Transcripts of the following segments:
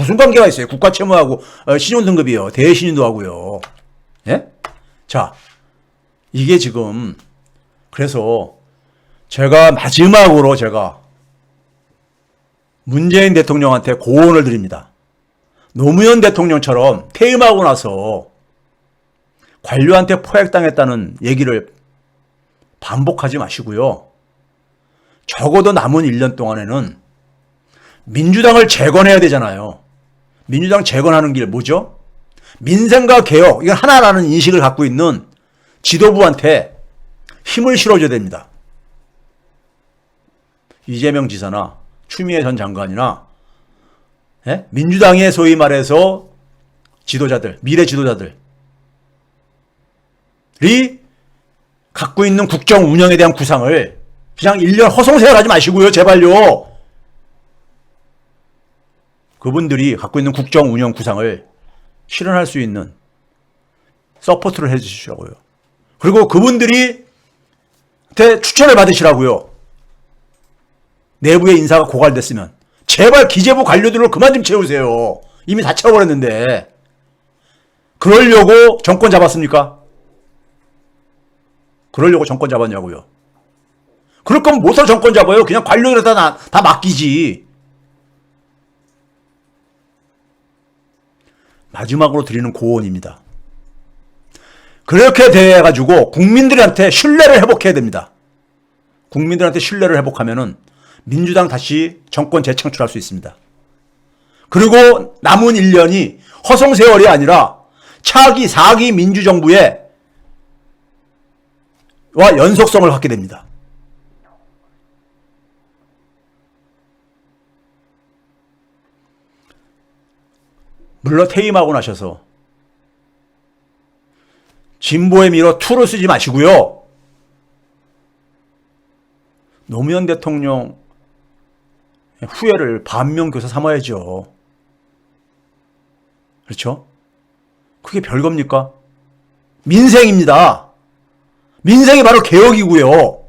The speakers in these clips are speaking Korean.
무슨 관계가 있어요? 국가 채무하고 어, 신용 등급이요. 대신인도 하고요. 예? 자, 이게 지금 그래서 제가 마지막으로 제가 문재인 대통령한테 고언을 드립니다. 노무현 대통령처럼 퇴임하고 나서 관료한테 포획당했다는 얘기를 반복하지 마시고요. 적어도 남은 1년 동안에는 민주당을 재건해야 되잖아요. 민주당 재건하는 길 뭐죠? 민생과 개혁, 이건 하나라는 인식을 갖고 있는 지도부한테 힘을 실어줘야 됩니다. 이재명 지사나 추미애 전 장관이나 예? 민주당의 소위 말해서 지도자들, 미래 지도자들이 갖고 있는 국정 운영에 대한 구상을 그냥 1년 허송세월 하지 마시고요. 제발요. 그분들이 갖고 있는 국정 운영 구상을 실현할 수 있는 서포트를 해 주시라고요. 그리고 그분들이 테 추천을 받으시라고요. 내부의 인사가 고갈됐으면 제발 기재부 관료들을 그만 좀 채우세요. 이미 다 채워버렸는데 그러려고 정권 잡았습니까? 그러려고 정권 잡았냐고요. 그럴 거면 못할 정권 잡아요. 그냥 관료들에다 다, 다 맡기지. 마지막으로 드리는 고언입니다. 그렇게 돼가지고 국민들한테 신뢰를 회복해야 됩니다. 국민들한테 신뢰를 회복하면은 민주당 다시 정권 재창출할 수 있습니다. 그리고 남은 1년이 허송세월이 아니라 차기 4기 민주정부의 와 연속성을 갖게 됩니다. 물론 퇴임하고 나셔서 진보의 미로 투를 쓰지 마시고요. 노무현 대통령 후회를 반면교사 삼아야죠. 그렇죠? 그게 별겁니까? 민생입니다. 민생이 바로 개혁이고요.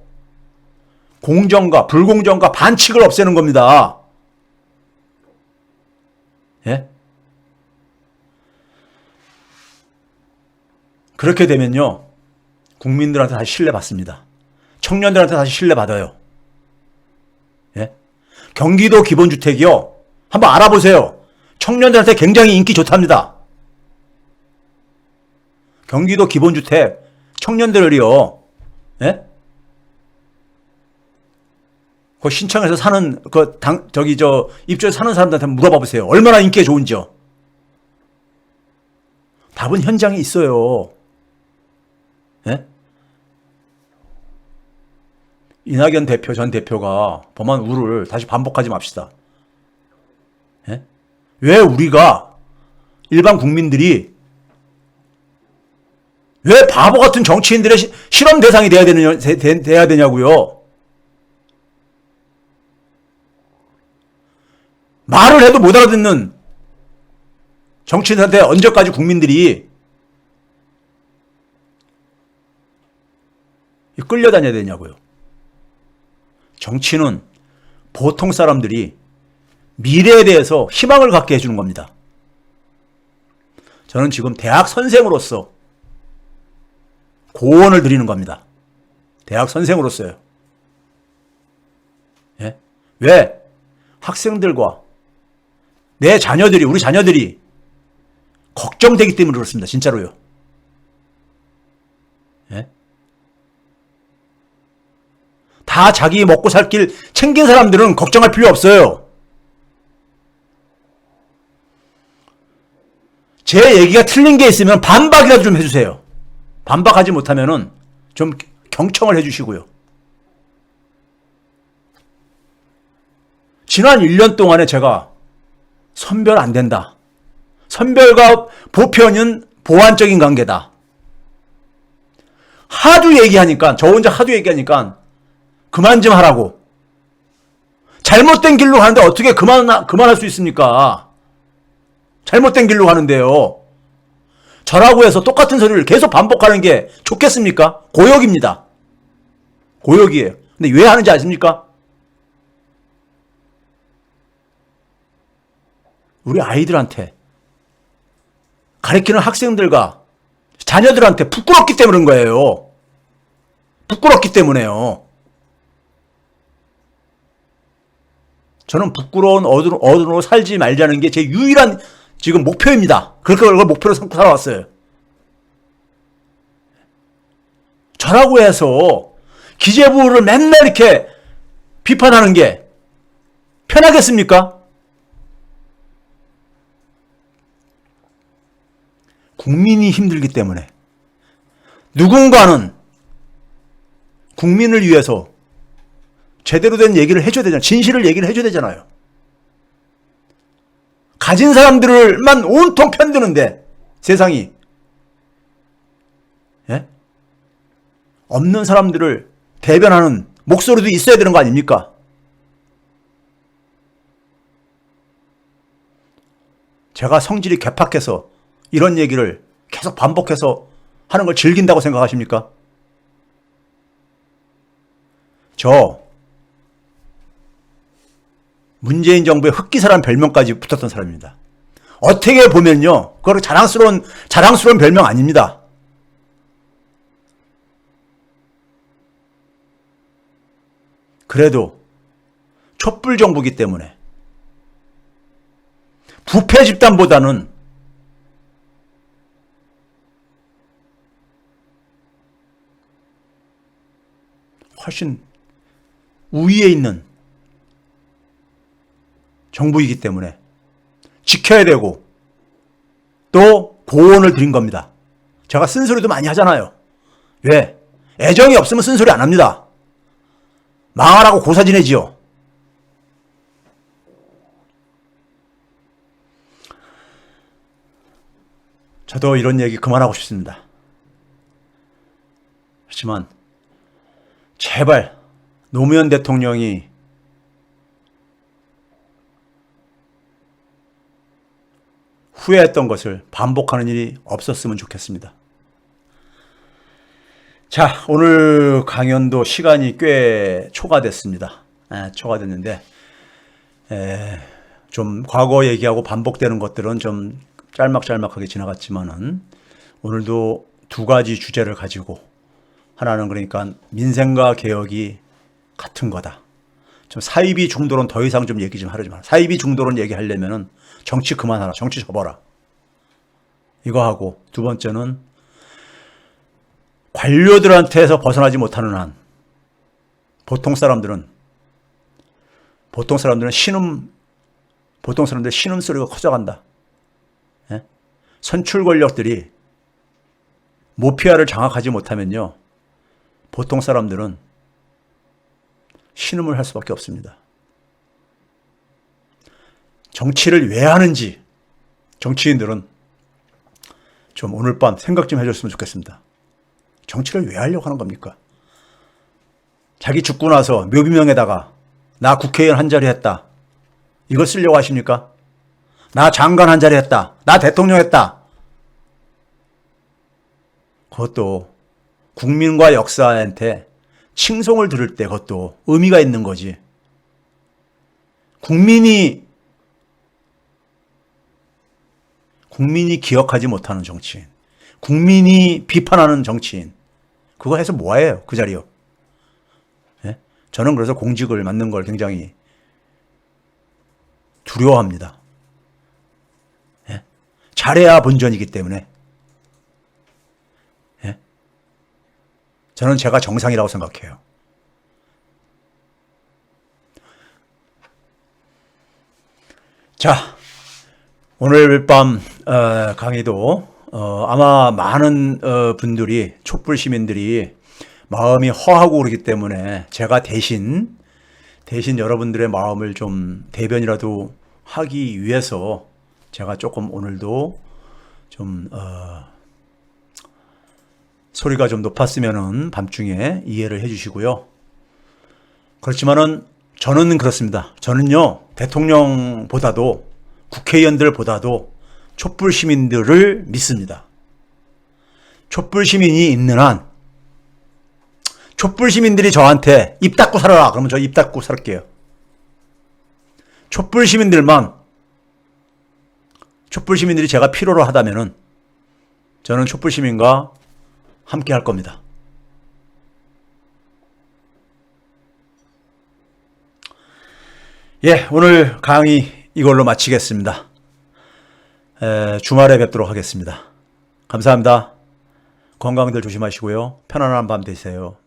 공정과 불공정과 반칙을 없애는 겁니다. 예? 그렇게 되면요. 국민들한테 다시 신뢰받습니다. 청년들한테 다시 신뢰받아요. 예? 경기도 기본주택이요. 한번 알아보세요. 청년들한테 굉장히 인기 좋답니다. 경기도 기본주택 청년들이요. 예? 그 신청해서 사는 그 당 저기 저 입주해 사는 사람들한테 물어봐 보세요. 얼마나 인기가 좋은지요. 답은 현장에 있어요. 이낙연 대표 전 대표가 범한 우를 다시 반복하지 맙시다. 예? 왜 우리가 일반 국민들이 왜 바보 같은 정치인들의 시- 실험 대상이 돼야 돼- 돼야 되냐고요. 말을 해도 못 알아듣는 정치인한테 언제까지 국민들이 끌려다녀야 되냐고요. 정치는 보통 사람들이 미래에 대해서 희망을 갖게 해주는 겁니다. 저는 지금 대학 선생으로서 고언을 드리는 겁니다. 대학 선생으로서요. 예? 왜? 학생들과 내 자녀들이, 우리 자녀들이 걱정되기 때문에 그렇습니다. 진짜로요. 예? 다 자기 먹고 살 길 챙긴 사람들은 걱정할 필요 없어요. 제 얘기가 틀린 게 있으면 반박이라도 좀 해주세요. 반박하지 못하면은 좀 경청을 해주시고요. 지난 1년 동안에 제가 선별 안 된다. 선별과 보편은 보완적인 관계다. 하도 얘기하니까, 저 혼자 하도 얘기하니까 그만 좀 하라고. 잘못된 길로 가는데 어떻게 그만, 그만할 수 있습니까? 잘못된 길로 가는데요. 저라고 해서 똑같은 소리를 계속 반복하는 게 좋겠습니까? 고역입니다. 고역이에요. 근데 왜 하는지 아십니까? 우리 아이들한테 가르치는 학생들과 자녀들한테 부끄럽기 때문인 거예요. 부끄럽기 때문에요. 저는 부끄러운 어른으로, 어른으로 살지 말자는 게 제 유일한 지금 목표입니다. 그렇게 그걸 목표로 삼고 살아왔어요. 저라고 해서 기재부를 맨날 이렇게 비판하는 게 편하겠습니까? 국민이 힘들기 때문에 누군가는 국민을 위해서 제대로 된 얘기를 해줘야 되잖아요. 진실을 얘기를 해줘야 되잖아요. 가진 사람들만 온통 편드는데 세상이 예? 없는 사람들을 대변하는 목소리도 있어야 되는 거 아닙니까? 제가 성질이 괴팍해서 이런 얘기를 계속 반복해서 하는 걸 즐긴다고 생각하십니까? 저 문재인 정부의 흑기사라는 별명까지 붙었던 사람입니다. 어떻게 보면요, 그거 자랑스러운 자랑스러운 별명 아닙니다. 그래도 촛불 정부기 때문에 부패 집단보다는 훨씬 우위에 있는 정부이기 때문에 지켜야 되고 또 고언을 드린 겁니다. 제가 쓴소리도 많이 하잖아요. 왜? 애정이 없으면 쓴소리 안 합니다. 망하라고 고사 지내지요. 저도 이런 얘기 그만하고 싶습니다. 하지만 제발 노무현 대통령이 후회했던 것을 반복하는 일이 없었으면 좋겠습니다. 자, 오늘 강연도 시간이 꽤 초과됐습니다. 에, 초과됐는데, 에, 좀 과거 얘기하고 반복되는 것들은 좀 짤막짤막하게 지나갔지만은, 오늘도 두 가지 주제를 가지고, 하나는 그러니까 민생과 개혁이 같은 거다. 좀 사이비 중도론 더 이상 좀 얘기 좀 하지 마라. 사이비 중도론 얘기하려면은 정치 그만하라. 정치 접어라. 이거 하고 두 번째는 관료들한테서 벗어나지 못하는 한 보통 사람들은 보통 사람들은 신음 보통 사람들 신음 소리가 커져간다. 예? 선출 권력들이 모피아를 장악하지 못하면요. 보통 사람들은 신음을 할 수밖에 없습니다. 정치를 왜 하는지 정치인들은 좀 오늘 밤 생각 좀 해줬으면 좋겠습니다. 정치를 왜 하려고 하는 겁니까? 자기 죽고 나서 묘비명에다가 나 국회의원 한 자리 했다. 이걸 쓰려고 하십니까? 나 장관 한 자리 했다. 나 대통령 했다. 그것도 국민과 역사한테 칭송을 들을 때 그것도 의미가 있는 거지. 국민이 국민이 기억하지 못하는 정치인, 국민이 비판하는 정치인, 그거 해서 뭐해요? 그 자리요. 예? 저는 그래서 공직을 맡는 걸 굉장히 두려워합니다. 예? 잘해야 본전이기 때문에. 예? 저는 제가 정상이라고 생각해요. 자, 오늘 밤 어, 강의도 어, 아마 많은 어, 분들이 촛불 시민들이 마음이 허하고 그러기 때문에 제가 대신 대신 여러분들의 마음을 좀 대변이라도 하기 위해서 제가 조금 오늘도 좀 어, 소리가 좀 높았으면은 밤중에 이해를 해주시고요. 그렇지만은 저는 그렇습니다. 저는요 대통령보다도 국회의원들보다도 촛불 시민들을 믿습니다. 촛불 시민이 있는 한 촛불 시민들이 저한테 입 닫고 살아라. 그러면 저 입 닫고 살게요. 촛불 시민들만 촛불 시민들이 제가 필요로 하다면은 저는 촛불 시민과 함께 할 겁니다. 예, 오늘 강의 이걸로 마치겠습니다. 에, 주말에 뵙도록 하겠습니다. 감사합니다. 건강들 조심하시고요. 편안한 밤 되세요.